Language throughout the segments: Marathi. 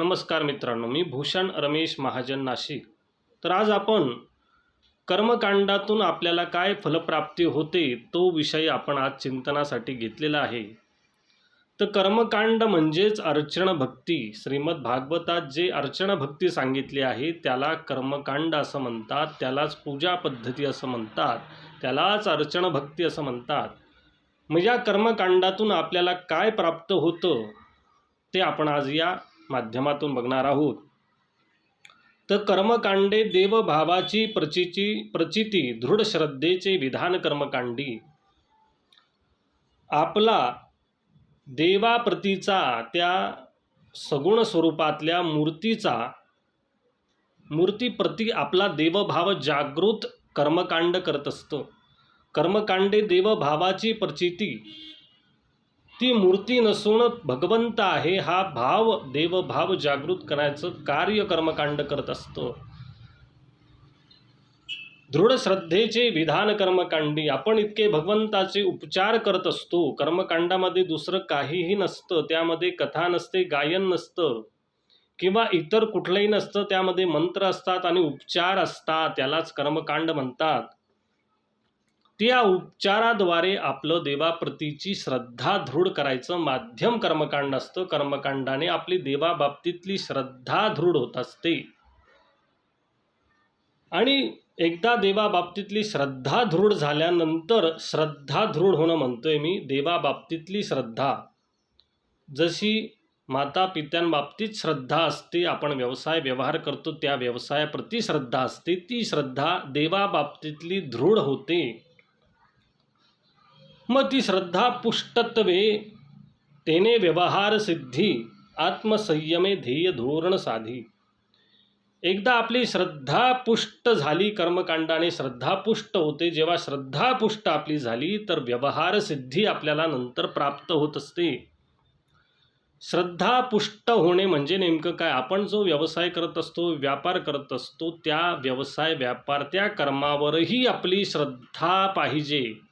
नमस्कार मित्रांनो मी भूषण रमेश महाजन नाशिक. तर आज आपण कर्मकांडातून आपल्याला काय फलप्राप्ती होते तो विषय आपण आज चिंतनासाठी घेतलेला आहे. तर कर्मकांड म्हणजेच अर्चण भक्ती. श्रीमद भागवतात जे अर्चण भक्ती सांगितली आहे त्याला कर्मकांड असं म्हणतात त्यालाच पूजा पद्धती असं म्हणतात त्यालाच अर्चन भक्ती असं म्हणतात. मग या कर्मकांडातून आपल्याला काय प्राप्त होतं ते आपण आज या माध्यमातून बघणार आहोत. तर कर्मकांडे देवभावाची प्रचिती प्रचिती दृढ श्रद्धेचे विधान कर्मकांडी. आपला देवाप्रतीचा त्या सगुण स्वरूपातल्या मूर्तीचा मूर्तीप्रती आपला देवभाव जागृत कर्मकांड करत असतो. कर्मकांडे देवभावाची प्रचिती ती मूर्ती नसून भगवंत आहे हा भाव देवभाव जागृत करायचं कार्य कर्मकांड करत असतं. दृढ श्रद्धेचे विधान कर्मकांडी आपण इतके भगवंताचे उपचार करत असतो. कर्मकांडामध्ये दुसरं काहीही नसतं त्यामध्ये कथा नसते गायन नसतं किंवा इतर कुठलंही नसतं त्यामध्ये मंत्र असतात आणि उपचार असतात त्यालाच कर्मकांड म्हणतात. त्या उपचाराद्वारे आपलं देवाप्रतीची श्रद्धा दृढ करायचं माध्यम कर्मकांड असतं. कर्मकांडाने आपली देवाबाबतीतली श्रद्धा दृढ होत असते. आणि एकदा देवाबाबतीतली श्रद्धा दृढ झाल्यानंतर श्रद्धा दृढ होणं म्हणतोय मी देवाबाबतीतली श्रद्धा. जशी माता पित्यांबाबतीत श्रद्धा असते आपण व्यवसाय व्यवहार करतो त्या व्यवसायाप्रती श्रद्धा असते. ती श्रद्धा देवाबाबतीतली दृढ होते. मग ती श्रद्धा पुष्टत्वे तेने व्यवहार सिद्धी आत्मसंयमे ध्येय धोरण साधी. एकदा आपली श्रद्धा पुष्ट झाली कर्मकांडाने श्रद्धा पुष्ट होते जेव्हा श्रद्धा पुष्ट आपली झाली तर व्यवहार सिद्धी आपल्याला नंतर प्राप्त होत असते. श्रद्धा पुष्ट होणे म्हणजे नेमकं काय? आपण जो व्यवसाय करत असतो व्यापार करत असतो त्या व्यवसाय व्यापार त्या कर्मावरही आपली श्रद्धा पाहिजे.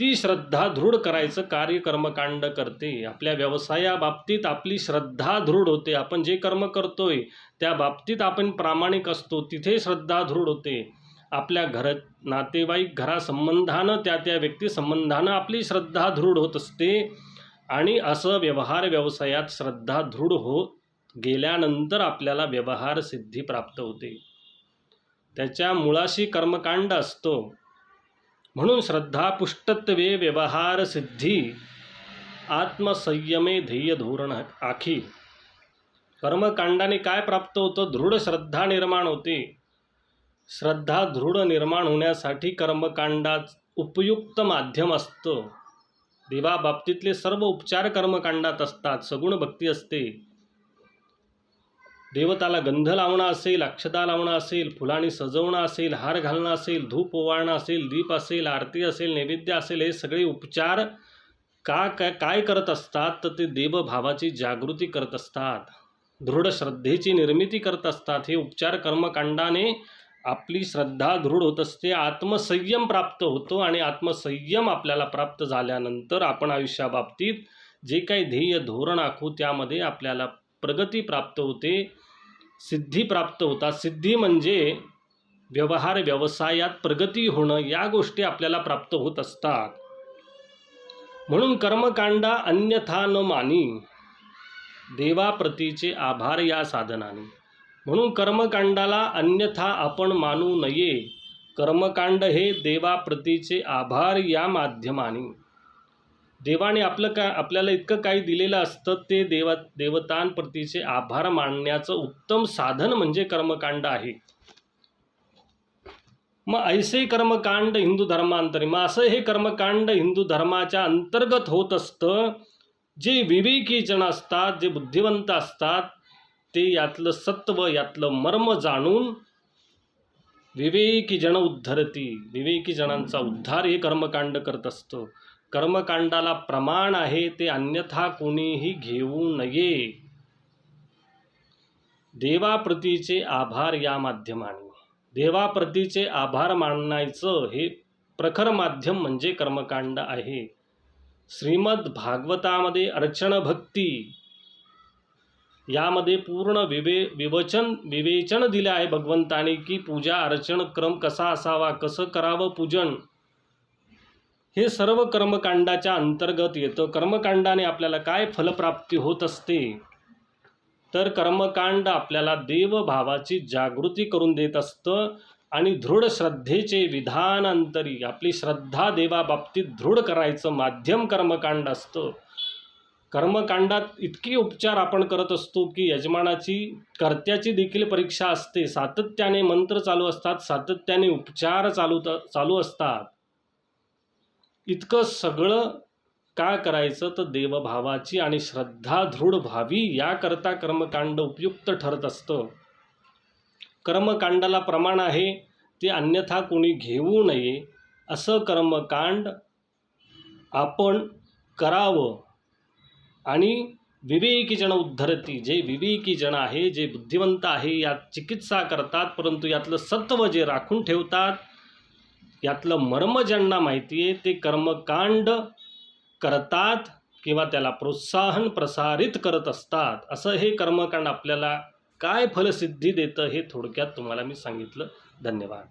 ती श्रद्धा दृढ करायचं कार्य कर्मकांड करते. आपल्या व्यवसायाबाबतीत आपली श्रद्धा दृढ होते. आपण जे कर्म करतोय त्या बाबतीत आपण प्रामाणिक असतो तिथे श्रद्धा दृढ होते. आपल्या घर नातेवाईक घरासंबंधानं त्या त्या व्यक्तीसंबंधानं आपली श्रद्धा दृढ होत असते. आणि असं व्यवहार व्यवसायात श्रद्धा दृढ होत गेल्यानंतर आपल्याला व्यवहार सिद्धी प्राप्त होते. त्याच्या मुळाशी कर्मकांड असतो. म्हणून श्रद्धा पुष्टत्वे व्यवहार सिद्धी आत्मसंयमे ध्येय धोरण आखी. कर्मकांडाने काय प्राप्त होतं? दृढ श्रद्धा निर्माण होते. श्रद्धा दृढ निर्माण होण्यासाठी कर्मकांडात उपयुक्त माध्यम असतं. देवाबाबतीतले सर्व उपचार कर्मकांडात असतात. सगुण भक्ती असते. देवताला गंध लावणं असेल अक्षता लावणं असेल फुलांनी सजवणं असेल हार घालणं असेल धूप ओवाळणं असेल दीप असेल आरती असेल नैवेद्य असेल हे सगळे उपचार का काय काय करत असतात? तर ते देवभावाची जागृती करत असतात. दृढ श्रद्धेची निर्मिती करत असतात. हे उपचार कर्मकांडाने आपली श्रद्धा दृढ होत असते आत्मसंयम प्राप्त होतो आणि आत्मसंयम आपल्याला प्राप्त झाल्यानंतर आपण आयुष्याबाबतीत जे काही ध्येय धोरण आखू त्यामध्ये आपल्याला प्रगती प्राप्त होते. सिद्धी प्राप्त होतात. सिद्धी म्हणजे व्यवहार व्यवसायात प्रगती होणं या गोष्टी आपल्याला प्राप्त होत असतात. म्हणून कर्मकांडा अन्यथा न मानी देवाप्रतीचे आभार या साधनाने. म्हणून कर्मकांडाला अन्यथा आपण मानू नये. कर्मकांड हे देवाप्रतीचे आभार या माध्यमाने. देवाने आपलं का आपल्याला इतकं काही दिलेलं असतं ते देवा देवतांप्रतीचे आभार मानण्याचं उत्तम साधन म्हणजे कर्मकांड आहे. मग ऐसे कर्मकांड हिंदू धर्मांतरी मग असं हे कर्मकांड हिंदू धर्माच्या अंतर्गत होत असतं जे विवेकी जण असतात जे बुद्धिवंत असतात ते यातलं सत्व यातलं मर्म जाणून विवेकी जण उद्धरती. विवेकी जणांचा उद्धार हे कर्मकांड करत असतं. कर्मकांडाला प्रमाण आहे ते अन्यथा कोणीही घेऊ नये. देवाप्रतीचे आभार या माध्यमाने. देवाप्रतीचे आभार मानायचं हे प्रखर माध्यम म्हणजे कर्मकांड आहे. श्रीमद भागवतामध्ये अर्चन भक्ती यामध्ये पूर्ण विवे विवचन विवेचन दिले आहे भगवंताने की पूजा अर्चन क्रम कसा असावा कसं करावं पूजन हे सर्व कर्मकांडाच्या अंतर्गत येतं. कर्मकांडाने आपल्याला काय फलप्राप्ती होत असते? तर कर्मकांड आपल्याला देवभावाची जागृती करून देत असतं आणि दृढ श्रद्धेचे विधानांतरी आपली श्रद्धा देवाबाबतीत दृढ करायचं माध्यम कर्मकांड असतं. कर्मकांडात इतकी उपचार आपण करत असतो की यजमानाची कर्त्याची देखील परीक्षा असते. सातत्याने मंत्र चालू असतात सातत्याने उपचार चालू चालू असतात. इतकं सगळं का करायचं? तर देवभावाची आणि श्रद्धा दृढ व्हावी याकरता कर्मकांड उपयुक्त ठरत असतं. कर्मकांडाला प्रमाण आहे ते अन्यथा कोणी घेऊ नये. असं कर्मकांड आपण करावं. आणि विवेकीजन उद्धरती जे विवेकीजन आहे जे बुद्धिवंत आहे यात चिकित्सा करतात परंतु यातलं सत्व जे राखून ठेवतात यातलं मर्म ज्यांना माहिती आहे ते कर्मकांड करतात किंवा त्याला प्रोत्साहन प्रसारित करत असतात. असं हे कर्मकांड आपल्याला काय फलसिद्धी देतं हे थोडक्यात तुम्हाला मी सांगितलं. धन्यवाद.